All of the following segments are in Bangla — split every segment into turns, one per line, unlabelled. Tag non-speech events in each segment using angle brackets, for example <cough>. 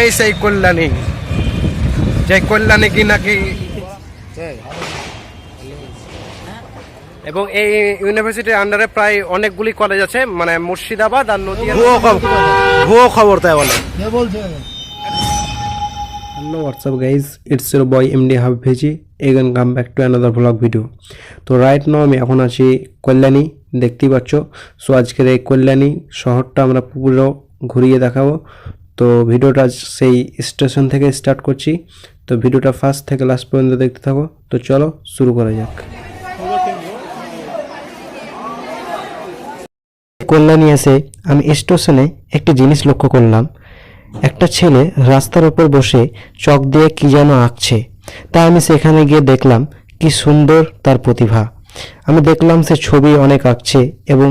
এই সেই কল্যাণী। যে কল্যাণী কি নাকি এবং এই ইউনিভার্সিটির আন্ডারে প্রায় অনেকগুলি কলেজ আছে মানে মুর্শিদাবাদ আর নদিয়া। ভুয়ো খবর তাই বলে। Hello WhatsApp guys it's your boy MD হাব veggie again come back to another blog video তো রাইট নাও আমি এখন আছি কল্যাণী দেখতেই পাচ্ছ। সো আজকের এই কল্যাণী শহরটা আমরা পুরো ঘুরিয়ে দেখাবো। তো ভিডিওটা সেই স্টেশন থেকে স্টার্ট করছি। তো ভিডিওটা ফার্স্ট থেকে লাস্ট পর্যন্ত দেখতে থাকো। তো চলো শুরু করা যাক। কল্যাণী এসে আমি স্টেশনে একটি জিনিস লক্ষ্য করলাম। একটা ছেলে রাস্তার উপর বসে চক দিয়ে কি যেন আঁকছে। তা আমি সেখানে গিয়ে দেখলাম, কি সুন্দর তার প্রতিভা। আমি দেখলাম সে ছবি অনেক আঁকছে এবং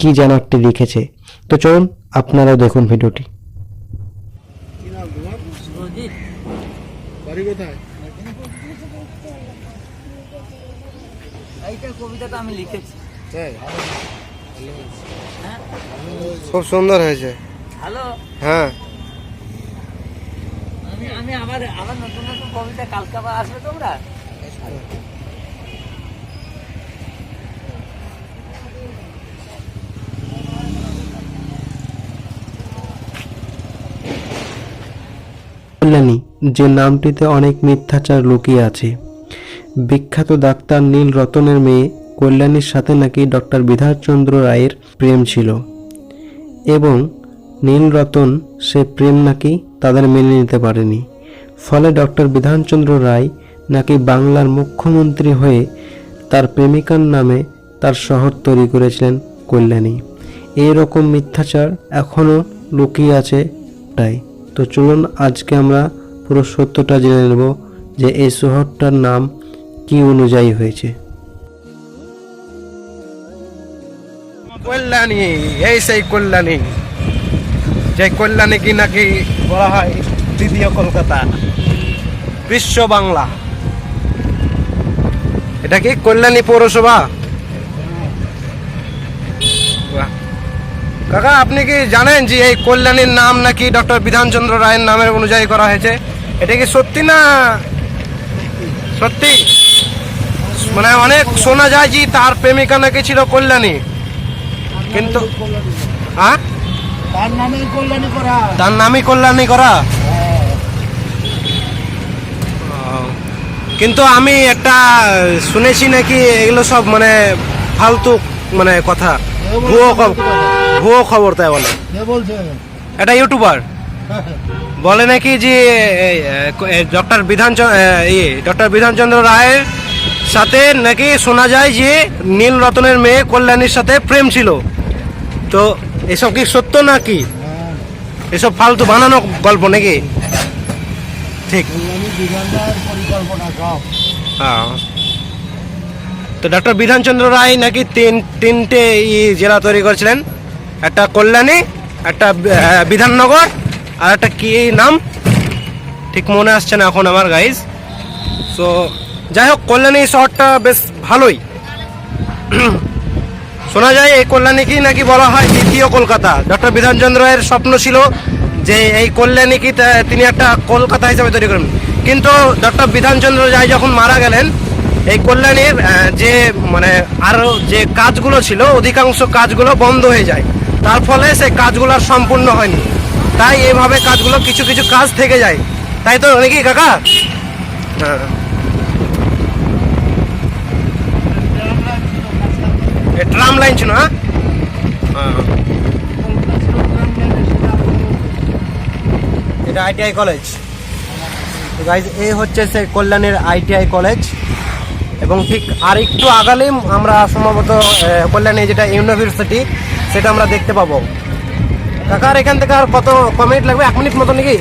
কি যেন একটি লিখেছে। তো চলুন, আপনারাও দেখুন ভিডিওটি।
বাড়ি কোথায়?
এইটা কবিতাটা আমি লিখেছি। হ্যাঁ?
খুব সুন্দর হয়েছে।
হ্যালো
হ্যাঁ।
আমি আমি আবার আবার নতুন নতুন কবিতা কালকে আবার আসবে তোমরা?
কল্যাণী, যে নামটিতে অনেক মিথ্যাচার লুকিয়ে আছে। বিখ্যাত ডাক্তার নীল রতনের মেয়ে কল্যাণীর সাথে নাকি ডক্টর বিধানচন্দ্র রায়ের প্রেম ছিল। এবং নীল রতন সে প্রেম নাকি তাদের মেনে নিতে পারেনি। ফলে ডক্টর বিধানচন্দ্র রায় নাকি বাংলার মুখ্যমন্ত্রী হয়ে তার প্রেমিকার নামে তার শহর তৈরি করেছিলেন কল্যাণী। এই রকম মিথ্যাচার এখনও লুকিয়ে আছে তাই তো চলুন আজকে আমরা পুরো সত্যটা জেনে নেব যে এই শহরটার নাম কি অনুযায়ী হয়েছে। কল্যাণী, এই সেই কল্যাণী। যে কল্যাণী কি নাকি বলা হয় দ্বিতীয় কলকাতা, বিশ্ব বাংলা। এটা কি কল্যাণী পৌরসভা? কাকা আপনি কি জানেন যে এই কল্যাণীর নাম নাকি ডক্টর বিধানচন্দ্র রায়ের নামের অনুযায়ী করা হয়েছে? এটা কি সত্যি না সত্যি? মানে অনেক শোনা যায় যে তার প্রেমিকা নাকি ছিল কল্যাণী। কিন্তু হ্যাঁ
তার
নামই কল্যাণী করা? কিন্তু আমি একটা শুনেছি নাকি এগুলো সব মানে ফালতু মানে কথা। ভুয়ো ভুয়ো খবর তাই বলে। এটা ইউটিউবার বলে নাকি যে ডক্টর বিধান ইয়ে ডক্টর বিধানচন্দ্র রায়ের সাথে নাকি শোনা যায় যে নীল রতনের মেয়ে কল্যাণীর সাথে প্রেম ছিল। তো এসব কি সত্য নাকি?
হ্যাঁ,
এসব ফালতু বানানো গল্প নাকি? ঠিক। হ্যাঁ। তো ডক্টর বিধানচন্দ্র রায় নাকি তিন তিনটে ই জেলা তৈরি করেছিলেন। একটা কল্যাণী, একটা বিধাননগর, আর একটা কি নাম? ঠিক মনে আসছে না এখন আমার গাইজ সো যাই হোক, কল্যাণী শহরটা বেশ ভালোই। <clears throat> শোনা যায়, এই কল্যাণীকেই নাকি বলা হয় দ্বিতীয় কলকাতা। ডক্টর বিধানচন্দ্র রায়ের স্বপ্ন ছিল যে এই কল্যাণীকে তিনি একটা কলকাতা হিসেবে তৈরি করবেন। কিন্তু ডক্টর বিধানচন্দ্র রায় যখন মারা গেলেন, এই কল্যাণীর যে মানে আরও যে কাজগুলো ছিল, অধিকাংশ কাজগুলো বন্ধ হয়ে যায়। তার ফলে সেই কাজগুলো আর সম্পূর্ণ হয়নি। তাই এভাবে কাজগুলো কিছু কিছু কাজ থেকে যায়। তাই তো নাকি কাকা? হ্যাঁ। ট্রাম লাইন ছিল হ্যাঁ? হ্যাঁ। এটা আইটিআই কলেজ। গাইজ এই হচ্ছে সে কল্যাণীর আইটিআই কলেজ। এবং ঠিক আর একটু আমরা সম্ভবত কল্যাণী যেটা ইউনিভার্সিটি সেটা আমরা দেখতে পাবো। কাকার এখান থেকে আর কত, ক মিনিট লাগবে? এক মিনিট মতো নাকি?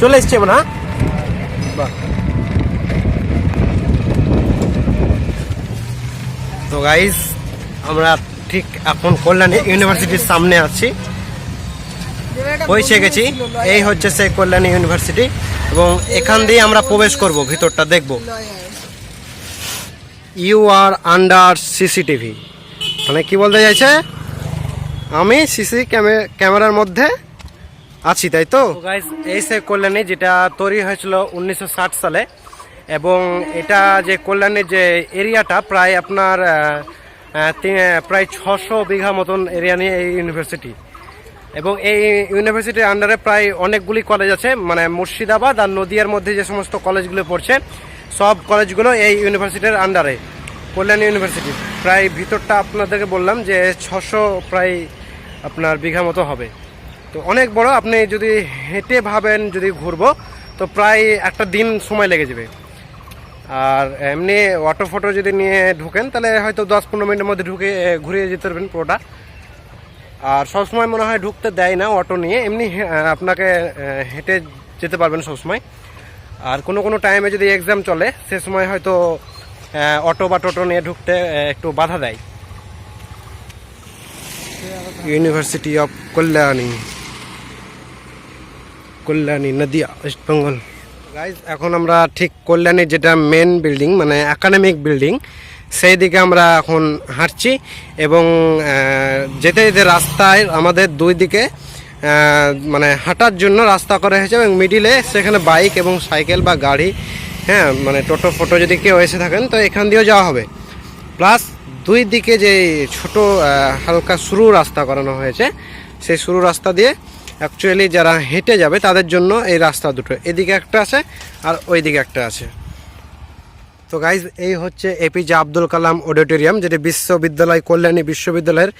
চলে এসছে না বাহ। তো গাইজ আমরা ঠিক এখন কল্যাণী ইউনিভার্সিটির সামনে আছি। পৌঁছে গেছি। এই হচ্ছে সেই কল্যাণী ইউনিভার্সিটি এবং এখান দিয়ে আমরা প্রবেশ করব, ভিতরটা দেখব। ইউ আর আন্ডার সিসিটিভি মানে কি বলতে চাইছে? আমি সিসি ক্যামেরার মধ্যে আছি, তাই তো? গাইজ এই সে কল্যাণী, যেটা তৈরি হয়েছিল উনিশশো ষাট সালে, এবং এটা যে কল্যাণীর যে এরিয়াটা প্রায় আপনার প্রায় ছশো বিঘা মতন এরিয়া নিয়ে এই ইউনিভার্সিটি এবং এই ইউনিভার্সিটির আন্ডারে প্রায় অনেকগুলি কলেজ আছে মানে মুর্শিদাবাদ আর নদিয়ার মধ্যে যে সমস্ত কলেজগুলো পড়ছে, সব কলেজগুলো এই ইউনিভার্সিটির আন্ডারে কল্যাণী ইউনিভার্সিটি প্রায় ভিতরটা আপনাদেরকে বললাম যে ছশো প্রায় আপনার বিঘা মতো হবে। তো অনেক বড়, আপনি যদি হেঁটে ভাবেন যদি ঘুরবো, তো প্রায় একটা দিন সময় লেগে যাবে। আর এমনি অটো ফটো যদি নিয়ে ঢুকেন, তাহলে হয়তো দশ পনেরো মিনিটের মধ্যে ঢুকে ঘুরিয়ে যেতে পারবেন পুরোটা। আর সবসময় মনে হয় ঢুকতে দেয় না অটো নিয়ে, এমনি আপনাকে হেঁটে যেতে পারবেন সবসময়। আর কোনো কোনো টাইমে যদি এক্সাম চলে, সে সময় হয়তো অটো বা টোটো নিয়ে ঢুকতে একটু বাধা দেয়। University of Kalyani Kalyani Nadia West Bengal guys এখন আমরা ঠিক কল্যাণীর যেটা মেন বিল্ডিং মানে একাডেমিক বিল্ডিং সেই দিকে আমরা এখন হাঁটছি এবং যেতে যেতে রাস্তায় আমাদের দুই দিকে মানে হাঁটার জন্য রাস্তা করা হয়েছে এবং মিডিলে সেখানে বাইক এবং সাইকেল বা গাড়ি হ্যাঁ মানে টোটো, ফটো যদি কেউ এসে থাকেন, তো এখান দিয়েও যাওয়া হবে। প্লাস দুই দিকে যে ছোট হালকা সরু রাস্তা করানো হয়েছে, সেই সরু রাস্তা দিয়ে অ্যাকচুয়ালি যারা হেঁটে যাবে তাদের জন্য এই রাস্তা দুটো। এদিকে একটা আছে আর ওইদিকে একটা আছে। তো গাইজ এই হচ্ছে এপিজে আব্দুল কালাম অডিটোরিয়াম যেটি বিশ্ববিদ্যালয়, কল্যাণী বিশ্ববিদ্যালয়ের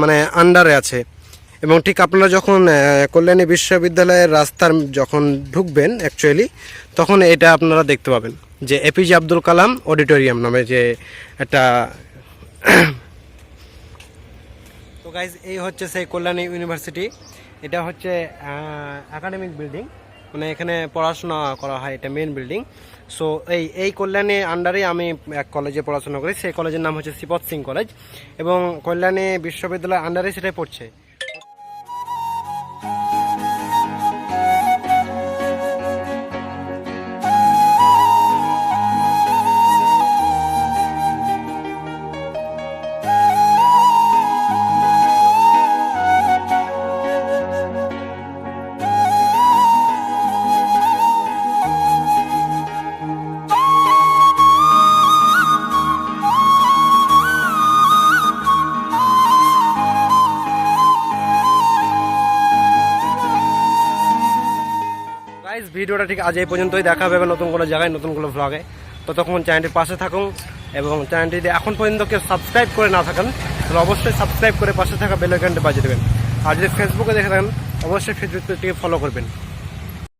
মানে আন্ডারে আছে। এবং ঠিক আপনারা যখন কল্যাণী বিশ্ববিদ্যালয়ের রাস্তার যখন ঢুকবেন অ্যাকচুয়ালি তখন এটা আপনারা দেখতে পাবেন। যে এপিজে আব্দুল কালাম অডিটোরিয়াম নামে যে একটা <coughs> তো গাইজ এই হচ্ছে সেই কল্যাণী ইউনিভার্সিটি। এটা হচ্ছে একাডেমিক বিল্ডিং মানে এখানে পড়াশোনা করা হয়, এটা মেন বিল্ডিং সো এই এই কল্যাণী আন্ডারে আমি এক কলেজে পড়াশোনা করি। সেই কলেজের নাম হচ্ছে শ্রীপদ সিং কলেজ এবং কল্যাণী বিশ্ববিদ্যালয় আন্ডারে সেটাই পড়ছে। গাইজ ভিডিওটা ঠিক আজ এই পর্যন্তই। দেখা হবে নতুন কোনো জায়গায়, নতুন কোনো ভ্লগে ততক্ষণ চ্যানেলটির পাশে থাকুন এবং চ্যানেলটি এখন পর্যন্ত কেউ সাবস্ক্রাইব করে না থাকেন, তাহলে অবশ্যই সাবস্ক্রাইব করে পাশে থাকা বেলাইকানটি বাজিয়ে দেবেন। আর যদি ফেসবুকে দেখে থাকেন, অবশ্যই ফেসবুকটিকে ফলো করবেন।